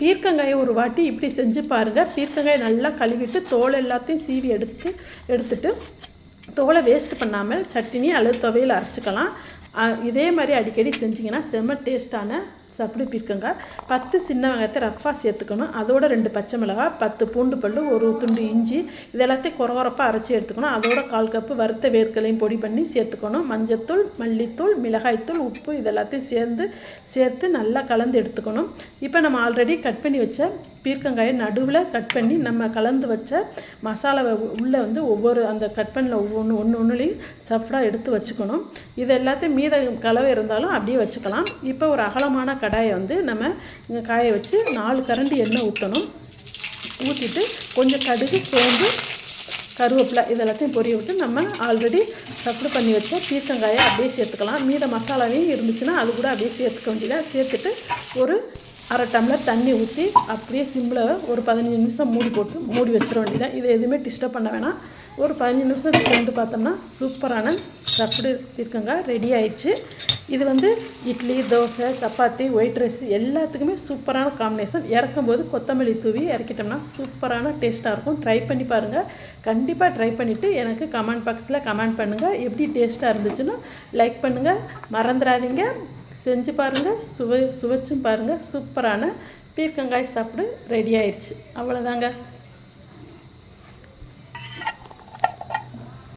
பீர்க்கங்காயை ஒரு வாட்டி இப்படி செஞ்சு பாருங்கள் பீர்க்கங்காயை நல்லா கழுவிட்டு தோல் எல்லாத்தையும் சீவி எடுத்து எடுத்துட்டு தோலை வேஸ்ட் பண்ணாமல் சட்டினி அல்லது துவையில் அரைச்சிக்கலாம் இதே மாதிரி அடிக்கடி செஞ்சிங்கன்னா செம்ம டேஸ்ட்டான சப்புடு பீர்க்கங்காய் பத்து சின்ன வெங்காயத்தை ரஃப்பாக சேர்த்துக்கணும். அதோட ரெண்டு பச்சை மிளகாய் பத்து பூண்டு பல்லு ஒரு துண்டு இஞ்சி இது எல்லாத்தையும் குறகுறப்பாக அரைச்சி எடுத்துக்கணும். அதோட கால் கப்பு வறுத்த வேர்க்கலையும் பொடி பண்ணி சேர்த்துக்கணும். மஞ்சத்தூள் மல்லித்தூள் மிளகாய்த்தூள் உப்பு இதெல்லாத்தையும் சேர்ந்து சேர்த்து நல்லா கலந்து எடுத்துக்கணும். இப்போ நம்ம ஆல்ரெடி கட் பண்ணி வச்ச பீர்க்கங்காயை நடுவில் கட் பண்ணி நம்ம கலந்து வச்ச மசாலாவை உள்ளே வந்து ஒவ்வொரு அந்த கட் பண்ணில் ஒவ்வொன்று ஒன்று ஒன்றுலையும் சஃப்டாக எடுத்து வச்சுக்கணும். இது எல்லாத்தையும் மீத கலவை இருந்தாலும் அப்படியே வச்சுக்கலாம். இப்போ ஒரு அகலமான கடாயை வந்து நம்ம இங்கே காய வச்சு நாலு கரண்டி எண்ணெய் ஊற்றணும் ஊற்றிட்டு கொஞ்சம் கடுகு சோம்பு கருவேப்பிலை இது எல்லாத்தையும் பொரிய விட்டு நம்ம ஆல்ரெடி சப்ளை பண்ணி வச்ச பீர்க்கங்காயை அப்படியே சேர்த்துக்கலாம். மீத மசாலாவையும் இருந்துச்சுன்னா அது கூட அப்படியே சேர்த்துக்க வேண்டியதாக சேர்த்துட்டு ஒரு அரை டம்ளர் தண்ணி ஊற்றி அப்படியே சிம்மில் ஒரு பதினஞ்சு நிமிஷம் மூடி போட்டு மூடி வச்சிட வேண்டியதான் இதை எதுவுமே டிஸ்டர்ப் பண்ண வேணாம். ஒரு பதினஞ்சு நிமிஷம் கொண்டு பார்த்தோம்னா சூப்பரான சப்புடு பீர்க்கங்காய் ரெடி ஆயிடுச்சு. இது வந்து இட்லி தோசை சப்பாத்தி ஒயிட் ரைஸ் எல்லாத்துக்குமே சூப்பரான காம்பினேஷன் இறக்கும்போது கொத்தமல்லி தூவி இறக்கிட்டோம்னா சூப்பரான டேஸ்ட்டாக இருக்கும். ட்ரை பண்ணி பாருங்கள் கண்டிப்பாக ட்ரை பண்ணிவிட்டு எனக்கு கமெண்ட் பாக்ஸில் கமெண்ட் பண்ணுங்கள் எப்படி டேஸ்ட்டாக இருந்துச்சுன்னு லைக் பண்ணுங்கள் மறந்துடாதீங்க. செஞ்சு பாருங்கள் சுவை சுவைச்சும் பாருங்கள் சூப்பரான பீர்க்கங்காய் சாப்பிடு ரெடி ஆயிடுச்சு அவ்வளோதாங்க